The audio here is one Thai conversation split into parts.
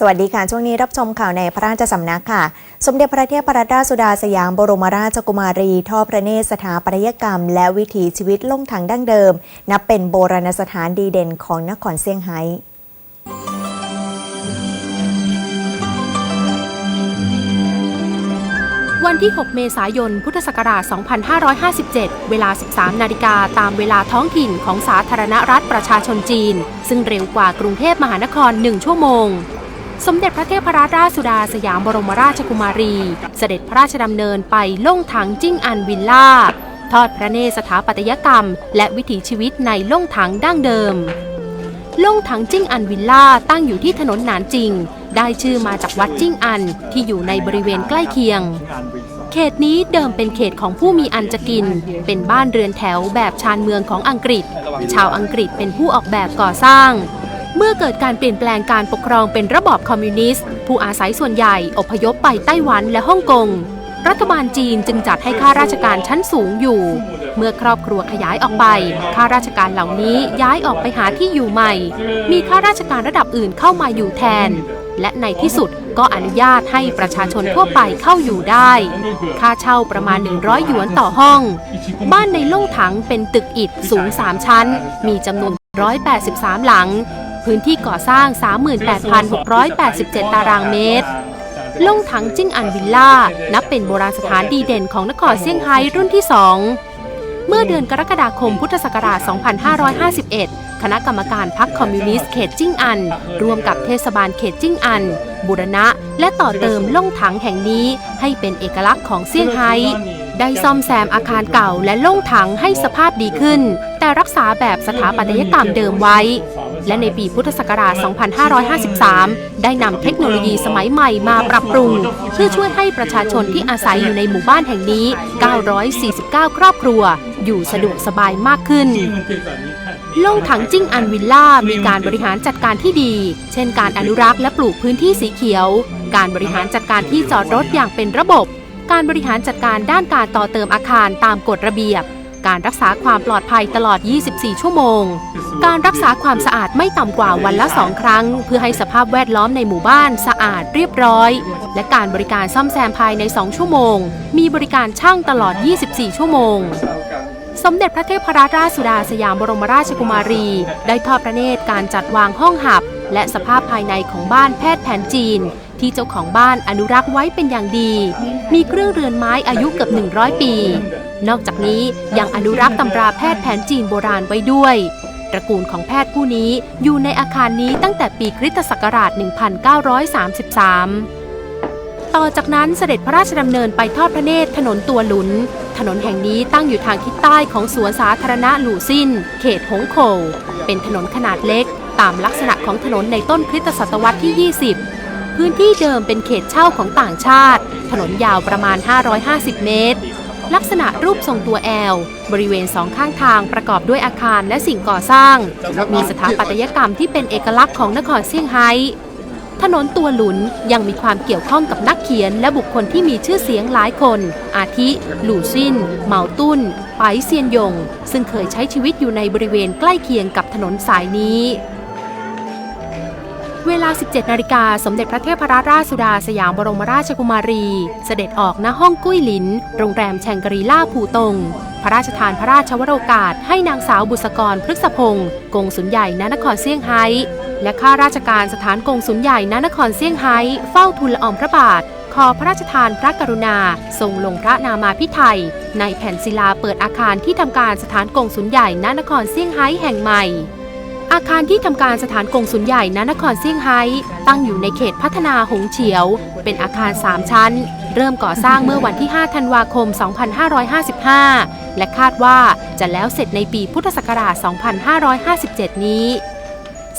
สวัสดีค่ะ ช่วงนี้รับชมข่าวในพระราชสำนักค่ะ สมเด็จพระเทพรัตนราชสุดาสยามบรมราชกุมารีทอดพระเนตรสถาปัตยกรรม และวิถีชีวิตล่งทางดั้งเดิม นับเป็นโบราณสถานดีเด่นของนครเซี่ยงไฮ้วันที่ 6 เมษายน พุทธศักราช 2557 เวลา 13 นาฬิกาตามเวลาท้องถิ่นของสาธารณรัฐประชาชนจีน ซึ่งเร็วกว่ากรุงเทพมหานคร 1 ชั่วโมง สมเด็จพระเทพรัตนราชสุดาสยามบรมราชกุมารี เสด็จพระราชดำเนินไปล่งถังจิ้งอันวิลล่า ทอดพระเนตรสถาปัตยกรรม และวิถีชีวิตในล่งถังดั้งเดิม ล่งถังจิ้งอันวิลล่าตั้งอยู่ที่ถนนหนานจริง ได้ชื่อมาจากวัดจิ้งอันที่อยู่ในบริเวณใกล้เคียง เขตนี้เดิมเป็นเขตของผู้มีอันจะกิน เป็นบ้านเรือนแถวแบบชานเมืองของอังกฤษ ชาวอังกฤษเป็นผู้ออกแบบก่อสร้าง เมื่อเกิดการเปลี่ยนแปลงการปกครองเป็นระบอบคอมมิวนิสต์ ผู้อาศัยส่วนใหญ่อพยพไปไต้หวันและฮ่องกง รัฐบาลจีนจึงจัดให้ข้าราชการชั้นสูงอยู่ เมื่อครอบครัวขยายออกไปข้าราชการเหล่านี้ย้ายออกไปหาที่อยู่ใหม่ มีข้าราชการระดับอื่นเข้ามาอยู่แทน และในที่สุดก็อนุญาตให้ประชาชนทั่วไปเข้าอยู่ได้ ค่าเช่าประมาณ 100 หยวนต่อห้อง บ้านในล่งถังเป็นตึกอิฐสูง 3 ชั้น มีจำนวน 183 หลัง พื้นที่ก่อสร้าง 38,687 ตารางเมตรล่งถังจิ้งอันวิลล่า นับเป็นโบราณสถานดีเด่นของนครเซี่ยงไฮ้รุ่นที่ 2 เมื่อเดือนกรกฎาคมพุทธศักราช 2551 คณะกรรมการพรรคคอมมิวนิสต์เขตจิ้งอันร่วมกับเทศบาลเขตจิ้งอัน บูรณะ และต่อเติมล่งถังแห่งนี้ให้เป็นเอกลักษณ์ของเซี่ยงไฮ้ได้ซ่อมแซมอาคารเก่าและล่งถังให้สภาพดีขึ้น แต่รักษาแบบสถาปัตยกรรมเดิมไว้ และในปีพุทธศักราช 2553 ได้นำเทคโนโลยีสมัยใหม่มาปรับปรุง เพื่อช่วยให้ประชาชนที่อาศัยอยู่ในหมู่บ้านแห่งนี้ 949 ครอบครัว อยู่สะดวกสบายมากขึ้นโล่งถังจิ้งอันวิลล่ามีการบริหารจัดการที่ดี เช่นการอนุรักษ์และปลูกพื้นที่สีเขียว การบริหารจัดการที่จอดรถอย่างเป็นระบบ การบริหารจัดการด้านการต่อเติมอาคารตามกฎระเบียบ การรักษาความปลอดภัยตลอด 24 ชั่วโมง การรักษาความสะอาดไม่ต่ำกว่าวันละสองครั้ง เพื่อให้สภาพแวดล้อมในหมู่บ้านสะอาดเรียบร้อย และการบริการซ่อมแซมภายใน 2 ชั่วโมง มีบริการช่างตลอด 24 ชั่วโมงสมเด็จพระเทพรัตนราชสุดาสยามบรมราชกุมารี ได้ทอดพระเนตรการจัดวางห้องหับ และสภาพภายในของบ้านแพทย์แผนจีน ที่เจ้าของบ้านอนุรักษ์ไว้เป็นอย่างดี มีเครื่องเรือนไม้อายุเกือบ 100 ปี นอกจากนี้ยังอนุรักษ์ตำราแพทย์แผนจีนโบราณไว้ด้วย ตระกูลของแพทย์ผู้นี้อยู่ในอาคารนี้ตั้งแต่ปีคริสตศักราช 1933 ต่อจากนั้นเสด็จพระราชดำเนินไปทอดพระเนตรถนนตัวหลุน ถนนแห่งนี้ตั้งอยู่ทางทิศใต้ของสวนสาธารณะหลู่ซิน เขตหงโขเป็นถนนขนาดเล็ก ตามลักษณะของถนนในต้นคริสตศตวรรษที่ 20พื้นที่เดิมเป็นเขตเช่าของต่างชาติ ถนนยาวประมาณ 550 เมตร ลักษณะรูปทรงตัวแอล บริเวณสองข้างทางประกอบด้วยอาคารและสิ่งก่อสร้าง มีสถาปัตยกรรมที่เป็นเอกลักษณ์ของนครเซี่ยงไฮ้ถนนตัวหลุนยังมีความเกี่ยวข้องกับนักเขียนและบุคคลที่มีชื่อเสียงหลายคน อาทิ หลู่ซินเหมาตุ้น ไปเซียนยง ซึ่งเคยใช้ชีวิตอยู่ในบริเวณใกล้เคียงกับถนนสายนี้ เวลา 17 นาฬิกา สมเด็จพระเทพรัตนราชสุดาสยามบรมราชกุมารี เสด็จออกณห้องกุ้ยหลิน โรงแรมแชงกรีล่าภูตง พระราชทานพระราชวโรกาส ให้นางสาวบุษกรพฤกษพงศ์กงสุนใหญ่ณนครเซี่ยงไฮ้และข้าราชการสถานกงสุนใหญ่ณนครเซี่ยงไฮ้เฝ้าทูลละอองพระบาท ขอพระราชทานพระกรุณา ทรงลงพระนามาพิไทย ในแผ่นศิลาเปิดอาคารที่ทำการสถานกงสุนใหญ่ณนครเซี่ยงไฮ้แห่งใหม่ อาคารที่ทำการสถานกงสุลใหญ่ณนครเซี่ยงไฮ้ตั้งอยู่ในเขตพัฒนาหงเฉียว เป็นอาคาร 3 ชั้น เริ่มก่อสร้างเมื่อวันที่ 5 ธันวาคม 2555 และคาดว่าจะแล้วเสร็จในปีพุทธศักราช 2557 นี้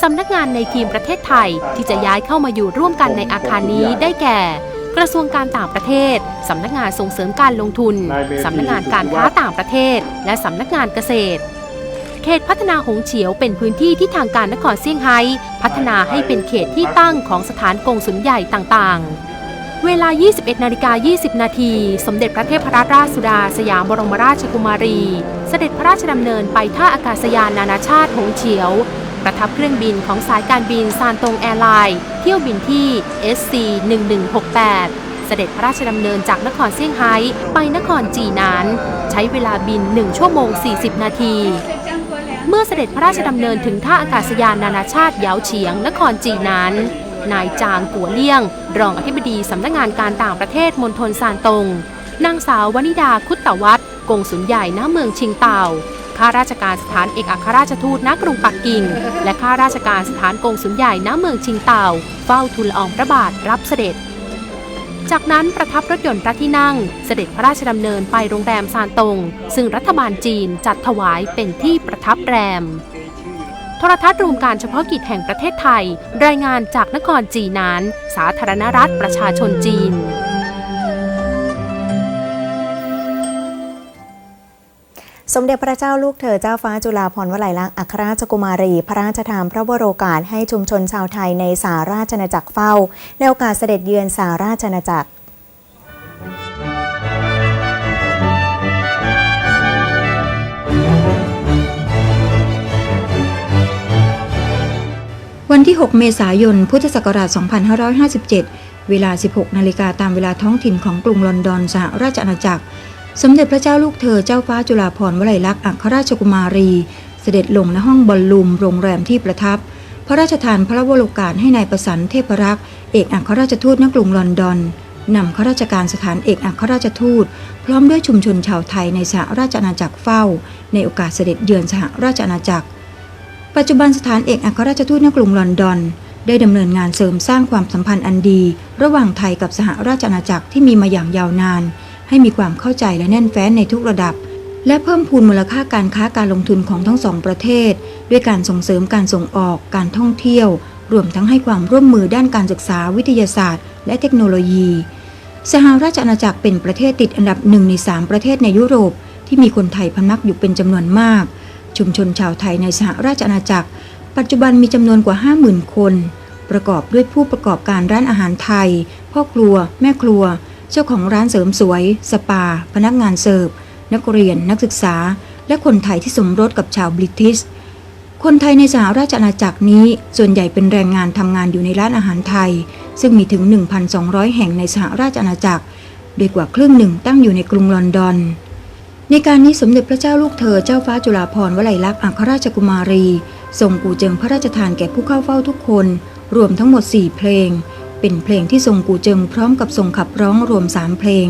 สำนักงานในทีมประเทศไทยที่จะย้ายเข้ามาอยู่ร่วมกันในอาคารนี้ได้แก่ กระทรวงการต่างประเทศ สำนักงานส่งเสริมการลงทุน สำนักงานการค้าต่างประเทศ และสำนักงานเกษตร เขตพัฒนาหงเฉียวเป็นพื้นที่ที่ทางการนครเซี่ยงไฮ้พัฒนาให้เป็นเขตที่ตั้งของสถานกงสุลใหญ่ต่างๆ เวลา 21นาฬิกา20 นาที สมเด็จพระเทพรัตนราชสุดาสยามบรมราชกุมารี เสด็จพระราชดำเนินไปท่าอากาศยานนานาชาติหงเฉียวปประทับเครื่องบินของสายการบินซานตงแอร์ไลน์ เที่ยวบินที่ SC 1168เสด็จพระราชดำเนินจากนครเซี่ยงไฮ้ไปนครจีนาน ใช้เวลาบิน 1 ชั่วโมง 40 นาที เมื่อเสด็จพระราชดำเนินถึงท่าอากาศยานนานาชาติเยาเฉียง นครจีนนั้น นายจางกัวเลี่ยง รองอธิบดีสำนักงานการต่างประเทศมณฑลซานตงนางสาววนิดาคุตตวัฒน์กงสุลใหญ่ณเมืองชิงเต่าข้าราชการสถานเอกอัครราชทูตณกรุงปักกิ่ง และข้าราชการสถานกงสุลใหญ่ณเมืองชิงเต่า เฝ้าทูลอองพระบาทรับเสด็จ จากนั้นประทับรถยนต์พระที่นั่ง เสด็จพระราชดำเนินไปโรงแรมซานตง ซึ่งรัฐบาลจีนจัดถวายเป็นที่ประทับแรม โทรทัศน์รวมการเฉพาะกิจแห่งประเทศไทย รายงานจากนครจีนาน สาธารณรัฐประชาชนจีน มเด็จพระเจ้าลูกเธอเจ้าฟ้าจุฬาภรณ์วลัยลักษณ์อัครราชกุมารี พระราชทานพระวโรกาสให้ชุมชนชาวไทยในสาราชอาณาจักรเฝ้า ในโอกาสเสด็จเยือนสาราชอาณาจักรวันที่ 6 เมษายน พุทธศักราช 2557 เวลา 16 นาฬิกาตามเวลาท้องถิ่นของกรุงลอนดอนสหราชอาณาจักร สมเด็จพระเจ้าลูกเธอเจ้าฟ้าจุฬาภรณ์วลัยลักษณ์อัครราชกุมารี เสด็จลงณห้องบอลลูมโรงแรมที่ประทับ พระราชทานพระวโรกาสให้นายประสันเทพรักษ์เอกอัครราชทูตณกรุงลอนดอนนำข้าราชการสถานเอกอัครราชทูต พร้อมด้วยชุมชนชาวไทยในสหราชอาณาจักรเฝ้า ในโอกาสเสด็จเยือนสหราชอาณาจักร ปัจจุบันสถานเอกอัครราชทูตณกรุงลอนดอนได้ดำเนินงานเสริมสร้างความสัมพันธ์อันดี ระหว่างไทยกับสหราชอาณาจักรที่มีมาอย่างยาวนาน ให้มีความเข้าใจและแน่นแฟ้นในทุกระดับ และเพิ่มพูนมูลค่าการค้าการลงทุนของทั้งสองประเทศ ด้วยการส่งเสริมการส่งออก การท่องเที่ยว รวมทั้งให้ความร่วมมือด้านการศึกษาวิทยาศาสตร์ และเทคโนโลยี สหราชอาณาจักรเป็นประเทศติดอันดับหนึ่งในสามประเทศในยุโรป ที่มีคนไทยพำนักอยู่เป็นจำนวนมาก ชุมชนชาวไทยในสหราชอาณาจักร ปัจจุบันมีจำนวนกว่า 50,000 คนประกอบด้วยผู้ประกอบการร้านอาหารไทย พ่อครัว แม่ครัว เจ้าของร้านเสริมสวย สปา พนักงานเสิร์ฟ นักเรียน นักศึกษา และคนไทยที่สมรสกับชาวบริติช คนไทยในสหราชอาณาจักรนี้ ส่วนใหญ่เป็นแรงงานทำงานอยู่ในร้านอาหารไทย ซึ่งมีถึง 1,200 แห่งในสหราชอาณาจักร โดยกว่าครึ่งหนึ่งตั้งอยู่ในกรุงลอนดอน ในการนี้สมเด็จพระเจ้าลูกเธอเจ้าฟ้าจุฬาภรณ์วลัยลักษณ์อัครราชกุมารีทรงกูเจิงพระราชทานแก่ผู้เข้าเฝ้าทุกคน รวมทั้งหมด 4 เพลง เป็นเพลงที่ทรงกูเจิงพร้อมกับทรงขับร้องรวมสามเพลง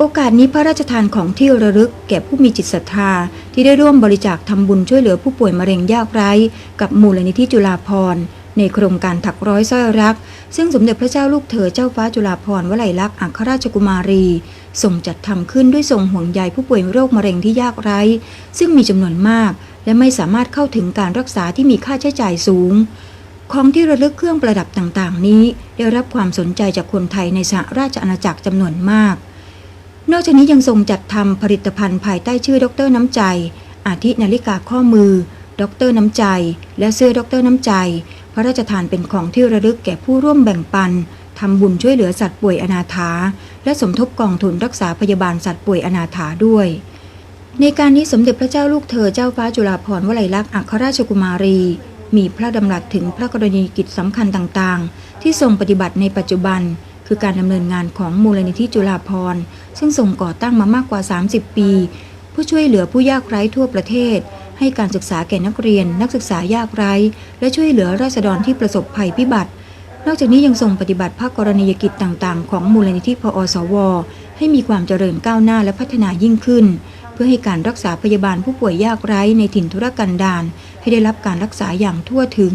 โอกาสนี้พระราชทานของที่ระลึกแก่ผู้มีจิตศรัทธา ที่ได้ร่วมบริจาคทำบุญช่วยเหลือผู้ป่วยมะเร็งยากไร้ กับมูลนิธิจุฬาภรณ์ในโครงการถักร้อยสร้อยรัก ซึ่งสมเด็จพระเจ้าลูกเธอเจ้าฟ้าจุฬาภรณ์วลัยลักษณ์อัครราชกุมารีส่งจัดทำขึ้นด้วยทรงห่วงใยผู้ป่วยโรคมะเร็งที่ยากไร้ ซึ่งมีจำนวนมาก และไม่สามารถเข้าถึงการรักษาที่มีค่าใช้จ่ายสูง ของที่ระลึกเครื่องประดับต่างๆ นี้ ได้รับความสนใจจากคนไทยในสหราชอาณาจักรจำนวนมาก นอกจากนี้ยังทรงจัดทำผลิตภัณฑ์ภายใต้ชื่อดรน้ำใจ อาทินาฬิกาข้อมือ ดรน้ำใจ และเสื้อดรน้ำใจ พระราชทานเป็นของที่ระลึกแก่ผู้ร่วมแบ่งปันทำบุญช่วยเหลือสัตว์ป่วยอนาถา และสมทบกองทุนรักษาพยาบาลสัตว์ป่วยอนาถาด้วย ในการนี้สมเด็จพระเจ้าลูกเธอเจ้าฟ้าจุฬาภรณ์วลัยลักษณ์อัครราชกุมารี มีพระดำรัสถึงพระกรณีกิจสำคัญต่างๆ ที่ทรงปฏิบัติในปัจจุบัน คือการดำเนินงานของมูลนิธิจุฬาภรณ์ ซึ่งทรงก่อตั้งมามากกว่า 30 ปี ผู้ช่วยเหลือผู้ยากไร้ทั่วประเทศ ให้การศึกษาแก่นักเรียน นักศึกษายากไร้ และช่วยเหลือราษฎรที่ประสบภัยพิบัติ นอกจากนี้ยังทรงปฏิบัติภาคกรณียกิจต่างๆ ของมูลนิธิพอสว ให้มีความเจริญก้าวหน้าและพัฒนายิ่งขึ้น เพื่อให้การรักษาพยาบาลผู้ป่วยยากไร้ในถิ่นทุรกันดารให้ได้รับการรักษาอย่างทั่วถึง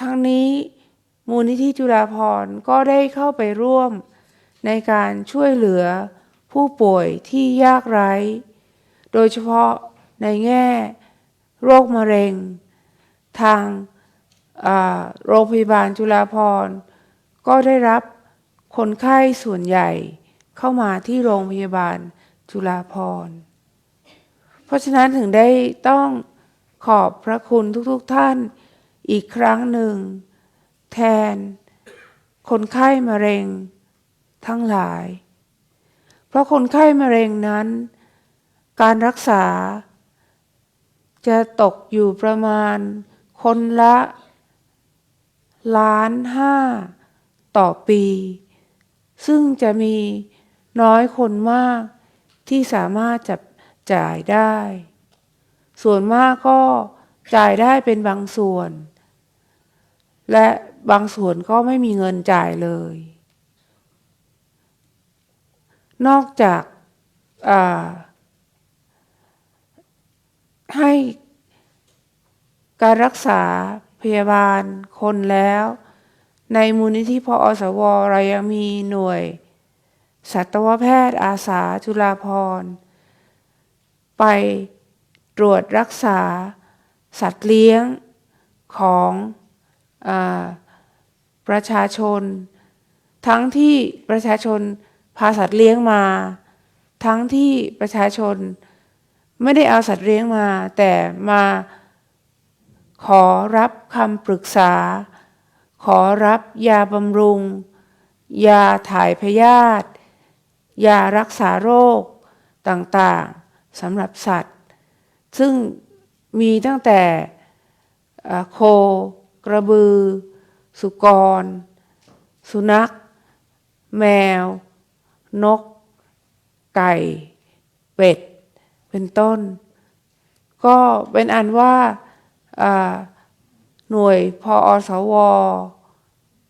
ทั้งนี้ มูลนิธิจุฬาภรณ์ก็ได้เข้าไปร่วม ในการช่วยเหลือผู้ป่วยที่ยากไร้ โดยเฉพาะในแง่โรคมะเร็ง ทางโรงพยาบาลจุฬาภรณ์ก็ได้รับคนไข้ส่วนใหญ่เข้ามาที่โรงพยาบาลจุฬาภรณ์เพราะฉะนั้นถึงได้ต้องขอบพระคุณทุกๆทท่านอีกครั้งหนึ่ง แทน คนไข้มะเร็ง ทั้งหลาย เพราะคนไข้มะเร็งนั้น การรักษา จะตกอยู่ประมาณ คนละ ล้านห้า ต่อปี ซึ่งจะมีน้อยคนมากที่สามารถจับจ่ายได้ ส่วนมากก็จ่ายได้เป็นบางส่วน และบางส่วนก็ไม่มีเงินจ่ายเลย นอกจากาให้การรักษาพยาบาลคนแล้ว ในมูลนิธิพออสวเรายังมีหน่วย สัตวแพทย์อาสาจุฬาภรไปตรวจรักษาสัตว์เลี้ยงของ ประชาชน ทั้งที่ประชาชนพาสัตว์เลี้ยงมา ทั้งที่ประชาชนไม่ได้เอาสัตว์เลี้ยงมา แต่มาขอรับคำปรึกษา ขอรับยาบำรุง ยาถ่ายพยาธิยารักษาโรคต่างๆสำหรับสัตว์ ซึ่งมีตั้งแต่โค กระบือ สุกร สุนัข แมว นก ไก่ เป็ด เป็นต้น ก็เป็นอันว่าหน่วยพออสว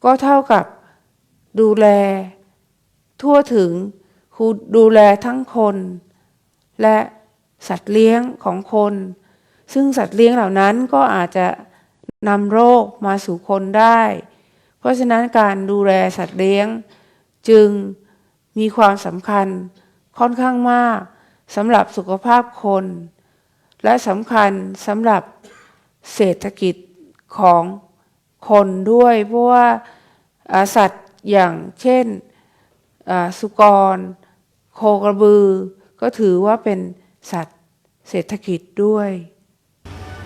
ก็เท่ากับดูแล ทั่วถึงคือดูแลทั้งคน และสัตว์เลี้ยงของคน ซึ่งสัตว์เลี้ยงเหล่านั้นก็อาจจะ นำโรคมาสู่คนได้ เพราะฉะนั้นการดูแลสัตว์เลี้ยง จึงมีความสำคัญค่อนข้างมากสำหรับสุขภาพคน และสำคัญสำหรับเศรษฐกิจของคนด้วยเพราะว่าสัตว์อย่างเช่นสุกร โคกระบือ ก็ถือว่าเป็นสัตว์เศรษฐกิจด้วย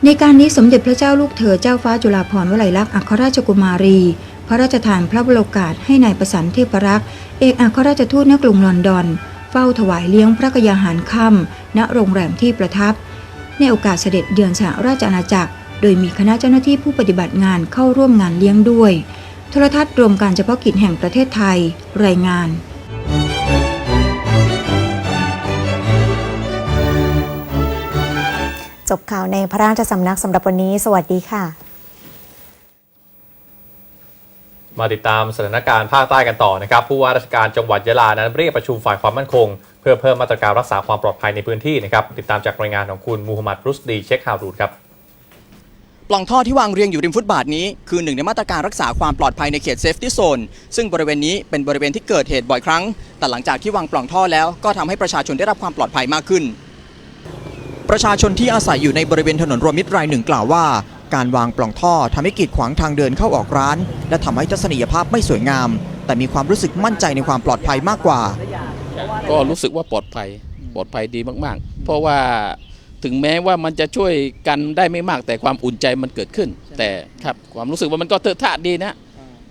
ในการนี้สมเด็จพระเจ้าลูกเธอเจ้าฟ้าจุฬาภรณ์วลัยลักษณ์อัครราชกุมารี พระราชทานพระบรมกาสให้นายประสันเทพรักษ์เอกอัครราชทูตณกรุงลอนดอน เฝ้าถวายเลี้ยงพระกยาหารค่ำณโรงแรมที่ประทับ ในโอกาสเสด็จเยือนสหราชอาณาจักร โดยมีคณะเจ้าหน้าที่ผู้ปฏิบัติงานเข้าร่วมงานเลี้ยงด้วย โทรทัศน์รวมการเฉพาะกิจแห่งประเทศไทย รายงาน จบข่าวในพระราชสำนักสำหรับวันนี้ สวัสดีค่ะ มาติดตามสถานการณ์ภาคใต้กันต่อนะครับ ผู้ว่าราชการจังหวัดยะลานั้นเรียกประชุมฝ่ายความมั่นคง เพื่อเพิ่มมาตรการรักษาความปลอดภัยในพื้นที่นะครับ ติดตามจากรายงานของคุณมูฮัมหมัดรุสดีเช็คฮาวรูดครับปล่องท่อที่วางเรียงอยู่ริมฟุตบาทนี้คือหนึ่งในมาตรการรักษาความปลอดภัยในเขตเซฟตี้โซนซึ่งบริเวณนี้เป็นบริเวณที่เกิดเหตุบ่อยครั้ง แต่หลังจากที่วางปล่องท่อแล้วก็ทำให้ประชาชนได้รับความปลอดภัยมากขึ้น ประชาชนที่อาศัยอยู่ในบริเวณถนนรวมมิตรรายหนึ่งกล่าวว่า การวางปล่องท่อทำให้กีดขวางทางเดินเข้าออกร้าน และทำให้ทัศนียภาพไม่สวยงาม แต่มีความรู้สึกมั่นใจในความปลอดภัยมากกว่า ก็รู้สึกว่าปลอดภัยปลอดภัยดีมากๆ เพราะว่าถึงแม้ว่ามันจะช่วยกันได้ไม่มากแต่ความอุ่นใจมันเกิดขึ้น แต่ครับความรู้สึกว่ามันก็เถอะทะดีนะ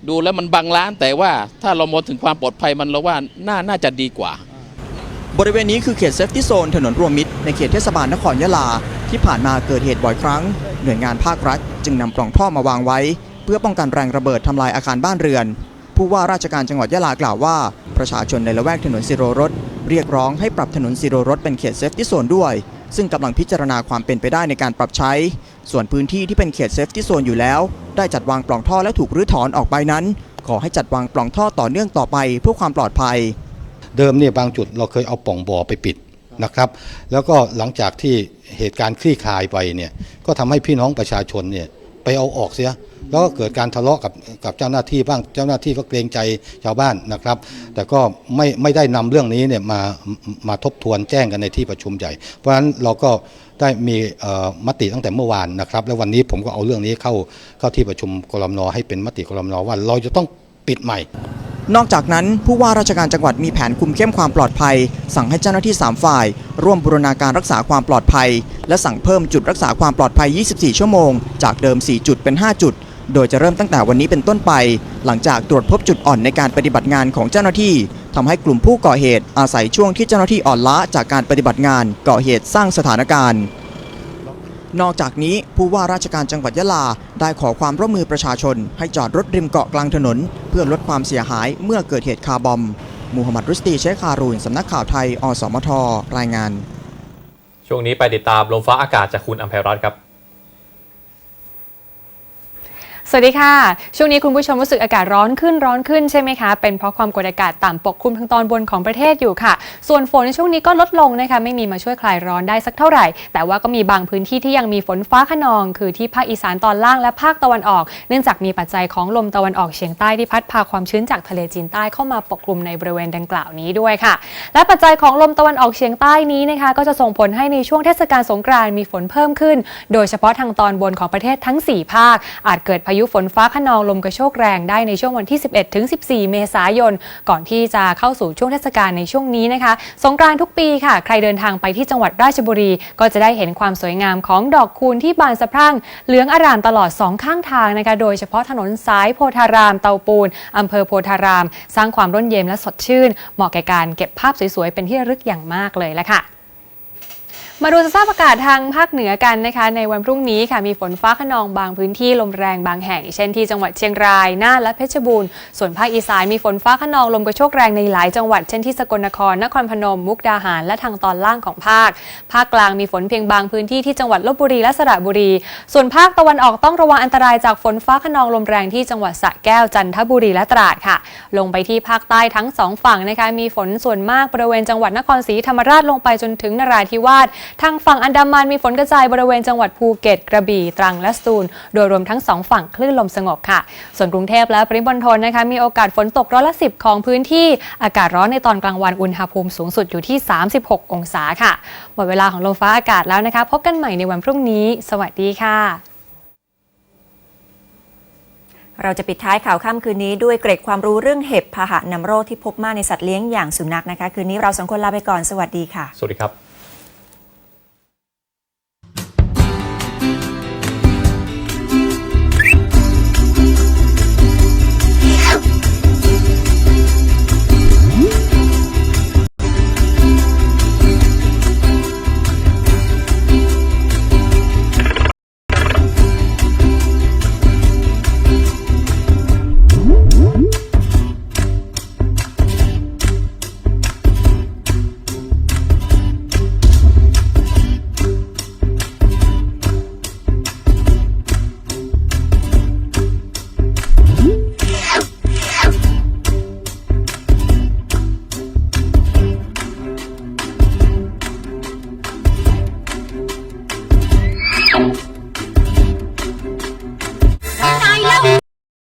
ดูแล้วมันบางร้านแต่ว่าถ้าเรามองถึงความปลอดภัยมันเราว่าน่าน่าจะดีกว่า บริเวณนี้คือเขตเซฟตี้โซนถนนรวมมิตรในเขตเทศบาลนครยะลา ที่ผ่านมาเกิดเหตุบ่อยครั้ง หน่วยงานภาครัฐ จึงนำปล่องท่อมาวางไว้ เพื่อป้องกันแรงระเบิดทำลายอาคารบ้านเรือน ผู้ว่าราชการจังหวัดยะลากล่าวว่า ประชาชนในละแวกถนนสิโรรสเรียกร้องให้ปรับถนนสิโรรสเป็นเขตเซฟตี้โซนด้วย ซึ่งกำลังพิจารณาความเป็นไปได้ในการปรับใช้ ส่วนพื้นที่ที่เป็นเขตเซฟตี้โซนอยู่แล้ว ได้จัดวางปล่องท่อและถูกรื้อถอนออกไปนั้น ขอให้จัดวางปล่องท่อต่อเนื่องต่อไปเพื่อความปลอดภัย เดิมเนี่ยบางจุดเราเคยเอาป่องบ่อไปปิดนะครับแล้วก็หลังจากที่เหตุการณ์คลี่คลายไปเนี่ยก็ทำให้พี่น้องประชาชนเนี่ยไปเอาออกเสีย แล้วก็เกิดการทะเลาะกับกับเจ้าหน้าที่บ้างเจ้าหน้าที่ก็เกรงใจชาวบ้านนะครับ แต่ก็ไม่ไม่ได้นำเรื่องนี้เนี่ยมามาทบทวนแจ้งกันในที่ประชุมใหญ่ เพราะฉะนั้นเราก็ได้มีมติตั้งแต่เมื่อวานนะครับ แล้ววันนี้ผมก็เอาเรื่องนี้เข้าเข้าที่ประชุมกรมนให้เป็นมติกรมนว่า เราจะต้องปิดใหม่ นอกจากนั้นผู้ว่าราชการจังหวัดมีแผนคุมเข้มความปลอดภัย สั่งให้เจ้าหน้าที่ 3 ฝ่าย ร่วมบูรณาการรักษาความปลอดภัย และสั่งเพิ่มจุดรักษาความปลอดภัย 24 ชั่วโมง จากเดิม 4 จุดเป็น 5 จุด โดยจะเริ่มตั้งแต่วันนี้เป็นต้นไป หลังจากตรวจพบจุดอ่อนในการปฏิบัติงานของเจ้าหน้าที่ทำให้กลุ่มผู้ก่อเหตุอาศัยช่วงที่เจ้าหน้าที่อ่อนล้าจากการปฏิบัติงานก่อเหตุสร้างสถานการณ์ นอกจากนี้ผู้ว่าราชการจังหวัดยะลา ได้ขอความร่วมมือประชาชน ให้จอดรถริมเกาะกลางถนน เพื่อลดความเสียหายเมื่อเกิดเหตุคาร์บอม มูฮัมหมัดรุสตีเชคคารูนสำนักข่าวไทย อสมท รายงาน ช่วงนี้ไปติดตามลมฟ้าอากาศจากคุณอัมภัยรัตน์ครับ สวัสดีค่ะ ช่วงนี้คุณผู้ชมรู้สึกอากาศร้อนขึ้นร้อนขึ้นใช่ไหมคะ เป็นเพราะความกดอากาศต่ำปกคลุมทางตอนบนของประเทศอยู่ค่ะ ส่วนฝนในช่วงนี้ก็ลดลงนะคะไม่มีมาช่วยคลายร้อนได้สักเท่าไหร่ แต่ว่าก็มีบางพื้นที่ที่ยังมีฝนฟ้าขนอง คือที่ภาคอีสานตอนล่างและภาคตะวันออก เนื่องจากมีปัจจัยของลมตะวันออกเฉียงใต้ที่พัดพาความชื้นจากทะเลจีนใต้เข้ามาปกคลุมในบริเวณดังกล่าวนี้ด้วยค่ะ และปัจจัยของลมตะวันออกเฉียงใต้นี้นะคะก็จะส่งผลให้ในช่วงเทศกาลสงกรานต์มีฝนเพิ่มขึ้น โดยเฉพาะทางตอนบนของประเทศทั้ง 4 ภาค อาจเกิดพายุยุฝนฟ้าขนองลมกระโชกแรงได้ในช่วงวันที่ 11ถึง14 เมษายน ก่อนที่จะเข้าสู่ช่วงเทศกาลในช่วงนี้นะคะ สงกรานต์ทุกปีค่ะ ใครเดินทางไปที่จังหวัดราชบุรี ก็จะได้เห็นความสวยงามของดอกคูณที่บานสะพรั่งเหลืองอร่ามตลอดสองข้างทางนะคะ โดยเฉพาะถนนสายโพธารามเตาปูนอำเภอโพธาราม สร้างความร่มเย็นและสดชื่น เหมาะแก่การเก็บภาพสวยๆเป็นที่ระลึกอย่างมากเลยละค่ะ มาดูสภาพอากาศทางภาคเหนือกันนะคะ ในวันพรุ่งนี้ค่ะมีฝนฟ้าขนองบางพื้นที่ลมแรงบางแห่ง เช่นที่จังหวัดเชียงรายน่านและเพชรบูรณ์ส่วนภาคอีสานมีฝนฟ้าขนองลมกระโชกแรงในหลายจังหวัด เช่นที่สกลนครนครพนม มุกดาหารและทางตอนล่างของภาค ภาคกลางมีฝนเพียงบางพื้นที่ที่จังหวัดลบบุรีและสระบุรี ส่วนภาคตะวันออกต้องระวังอันตรายจากฝนฟ้าขนองลมแรงที่จังหวัดสระแก้วจันทบุรีและตราดค่ะ ลงไปที่ภาคใต้ทั้งสองฝั่งนะคะมีฝนส่วนมากบริเวณจังหวัดนครศรีธรรมราชลงไปจนถึงนราธิวาสทางฝั่งอันดามันมีฝนกระจายบริเวณจังหวัดภูเก็ต กระบี่ ตรัง และสตูล โดยรวมทั้งสองฝั่งคลื่นลมสงบค่ะ ส่วนกรุงเทพและปริมณฑลนะคะ มีโอกาสฝนตกร้อยละสิของพื้นที่ อากาศร้อนในตอนกลางวัน อุณหภูมิสูงสุดอยู่ที่ 36 องศาค่ะ หมดเวลาของลมฟ้าอากาศแล้วนะคะ พบกันใหม่ในวันพรุ่งนี้ สวัสดีค่ะเราจะปิดท้ายข่าวค่ำคืนนี้ด้วยเกร็ดความรู้เรื่องเห็บพาหะนำโรคที่พบมากในสัตว์เลี้ยงอย่างสุนัขนะคะ คืนนี้เราสองคนลาไปก่อนสวัสดีค่ะ สวัสดีครับ